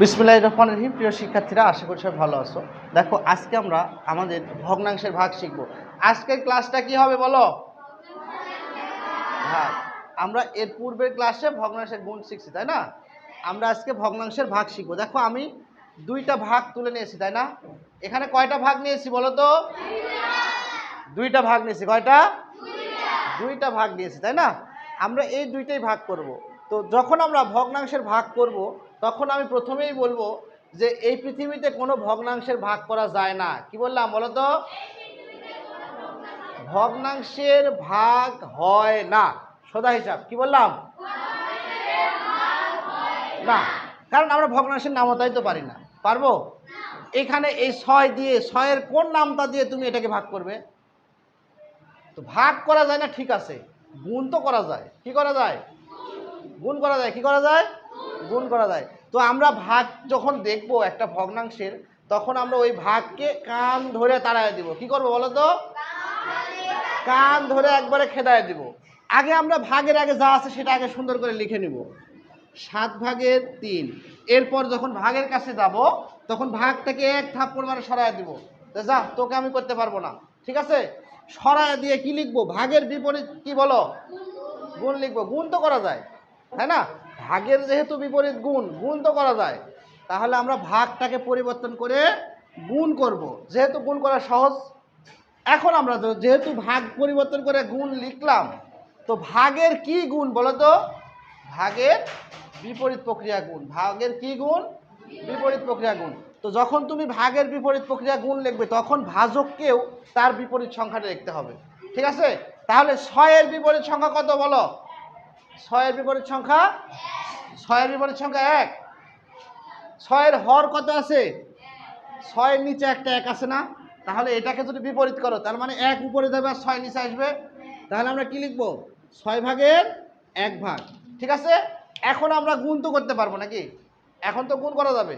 বিসমিল্লাহ রহমান রহিম। প্রিয় শিক্ষার্থীরা, আশা করি সবাই ভালো আছো। দেখো, আজকে আমরা আমাদের ভগ্নাংশের ভাগ শিখব। আজকের ক্লাসটা কি হবে বলো? হ্যাঁ আমরা এর পূর্বের ক্লাসে ভগ্নাংশের গুণ শিখছি, তাই না? আমরা আজকে ভগ্নাংশের ভাগ শিখব। দেখো, আমি দুইটা ভাগ তুলে নিয়েছি, তাই না? এখানে কয়টা ভাগ নিয়েছি বলো তো? দুইটা ভাগ নিয়েছি, কয়টা? দুইটা ভাগ নিয়েছি, তাই না? আমরা এই দুইটাই ভাগ করব। তো যখন আমরা ভগ্নাংশের ভাগ করব তখন আমি প্রথমেই বলব যে এই পৃথিবীতে কোনো ভগ্নাংশের ভাগ করা যায় না। কি বললাম বলো তো ভগ্নাংশের ভাগ হয় না। সোজা হিসাব, কি বললাম? না, কারণ আমরা ভগ্নাংশের নামতাই পারি না। পারব? এখানে এই ছয় দিয়ে, ছয়ের কোন নামটা দিয়ে তুমি এটাকে ভাগ করবে? তো ভাগ করা যায় না, ঠিক আছে। গুণ তো করা যায়। কি করা যায়? গুণ করা যায়, কি করা যায়? গুণ করা যায়। তো আমরা ভাগ যখন দেখব একটা ভগ্নাংশের, তখন আমরা ওই ভাগকে কান ধরে তাড়ায় দিব। কি করব বলো তো? কান ধরে একবারে খেদায় দিব। আগে আমরা ভাগের আগে যা আছে সেটা আগে সুন্দর করে লিখে নিব। সাত ভাগের তিন। এরপর যখন ভাগের কাছে যাব, তখন ভাগটাকে এক থাপ্পড় পরিমাণে সরায় দিব। যা, তোকে আমি করতে পারব না। ঠিক আছে? সরায় দিয়ে কি লিখব? ভাগের বিপরীত কি বলো? গুণ লিখব। গুণ তো করা যায়। তাই না? ভাগের যেহেতু বিপরীত গুণ গুণ তো করা যায়। তাহলে আমরা ভাগটাকে পরিবর্তন করে গুণ করব। যেহেতু গুণ করা সহজ, এখন আমরা যেহেতু ভাগ পরিবর্তন করে গুণ লিখলাম, তো ভাগের কি গুণ বলো তো? ভাগের বিপরীত প্রক্রিয়া গুণ। ভাগের কি গুণ? বিপরীত প্রক্রিয়া গুণ। তো যখন তুমি ভাগের বিপরীত প্রক্রিয়া গুণ লিখবে, তখন ভাজককেও তার বিপরীত সংখ্যাটা লিখতে হবে। ঠিক আছে? তাহলে ছয়ের বিপরীত সংখ্যা কত বলো? ছয়ের বিপরীত সংখ্যা? ছয়ের বিপরীত সংখ্যা এক। ছয়ের হর কত আছে? ছয়ের নিচে একটা এক আছে না? তাহলে এটাকে যদি বিপরীত করো, তার মানে এক উপরে যাবে আর ছয় নিচে আসবে। তাহলে আমরা কি লিখব? ছয় ভাগের এক ভাগ। ঠিক আছে? এখন আমরা গুণ তো করতে পারব নাকি? এখন তো গুণ করা যাবে।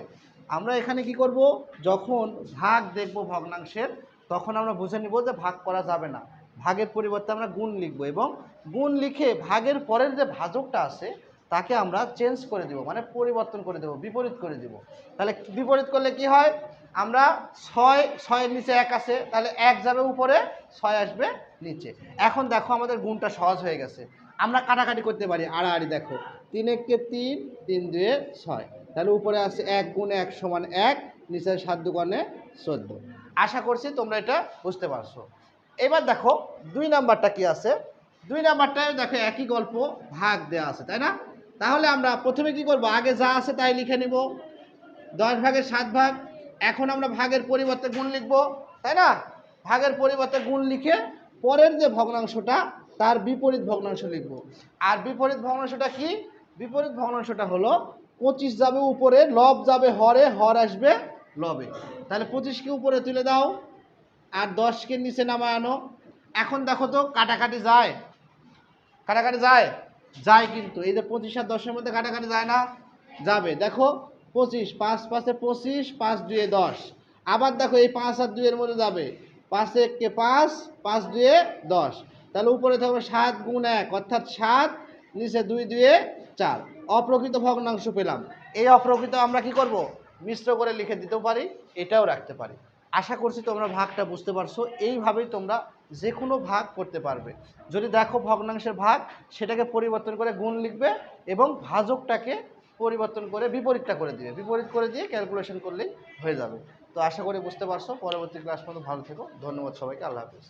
আমরা এখানে কি করব? যখন ভাগ দেখব ভগ্নাংশের, তখন আমরা বুঝে নিব যে ভাগ করা যাবে না। ভাগের পরিবর্তে আমরা গুণ লিখব এবং গুণ লিখে ভাগের পরের যে ভাজকটা আছে, তাকে আমরা চেঞ্জ করে দেব মানে পরিবর্তন করে দেব, বিপরীত করে দেব। তাহলে বিপরীত করলে কি হয়? আমরা ছয়, ছয়ের নিচে এক আছে, তাহলে এক যাবে উপরে, ছয় আসবে নিচে। এখন দেখো আমাদের গুণটা সহজ হয়ে গেছে। আমরা কাটাকাটি করতে পারি, আড়াআড়ি দেখো। তিন এককে তিন তিন দুয়ে ছয়। তাহলে উপরে আছে এক গুণ এক সমান এক, নিচে সাত দুগুণে চোদ্দ। আশা করছি তোমরা এটা বুঝতে পারছ। এবার দেখো, দুই নাম্বারটা কি আছে? দুই নাম্বারটায় দেখো একই গল্প ভাগ দেওয়া আছে, তাই না? তাহলে আমরা প্রথমে কি করব? আগে যা আছে তাই লিখে নিব। দশ ভাগের সাত ভাগ, এখন আমরা ভাগের পরিবর্তে গুণ লিখব, তাই না? ভাগের পরিবর্তে গুণ লিখে পরের যে ভগ্নাংশটা, তার বিপরীত ভগ্নাংশ লিখব। আর বিপরীত ভগ্নাংশটা কি? বিপরীত ভগ্নাংশটা হলো, পঁচিশ যাবে উপরে, লব যাবে হরে, হর আসবে লবে। তাহলে পঁচিশকে উপরে তুলে দাও। আর দশকে নিচে নামায় আনো। এখন দেখো তো কাটাকাটি যায়। কাটাকাটি যায়? যায় কিন্তু। এই যে পঁচিশ আর দশের মধ্যে কাটাকাটি যায় না? যাবে। দেখো, পঁচিশ, পাঁচ, পাঁচে পঁচিশ, পাঁচ, দুয়ে দশ। আবার দেখো এই পাঁচ আর দুইয়ের মধ্যে যাবে। পাঁচে এককে পাঁচ পাঁচ, দুয়ে দশ। তাহলে উপরে থাকবে সাত গুণ এক, অর্থাৎ সাত, নিচে দুই, দুয়ে চার। অপ্রকৃত ভগ্নাংশ পেলাম। এই অপ্রকৃত আমরা কি করব? মিশ্র করে লিখে দিতেও পারি, এটাও রাখতে পারি। আশা করছি তোমরা ভাগটা বুঝতে পারছ। এইভাবেই তোমরা যে কোনো ভাগ করতে পারবে। যদি দেখো ভগ্নাংশের ভাগ, সেটাকে পরিবর্তন করে গুণ লিখবে এবং ভাজকটাকে পরিবর্তন করে বিপরীতটা করে দিবে। বিপরীত করে দিয়ে ক্যালকুলেশন করলেই হয়ে যাবে। তো আশা করি বুঝতে পারছ। পরবর্তী ক্লাস পর্যন্ত ভালো থেকো। ধন্যবাদ সবাইকে। আল্লাহ হাফিজ।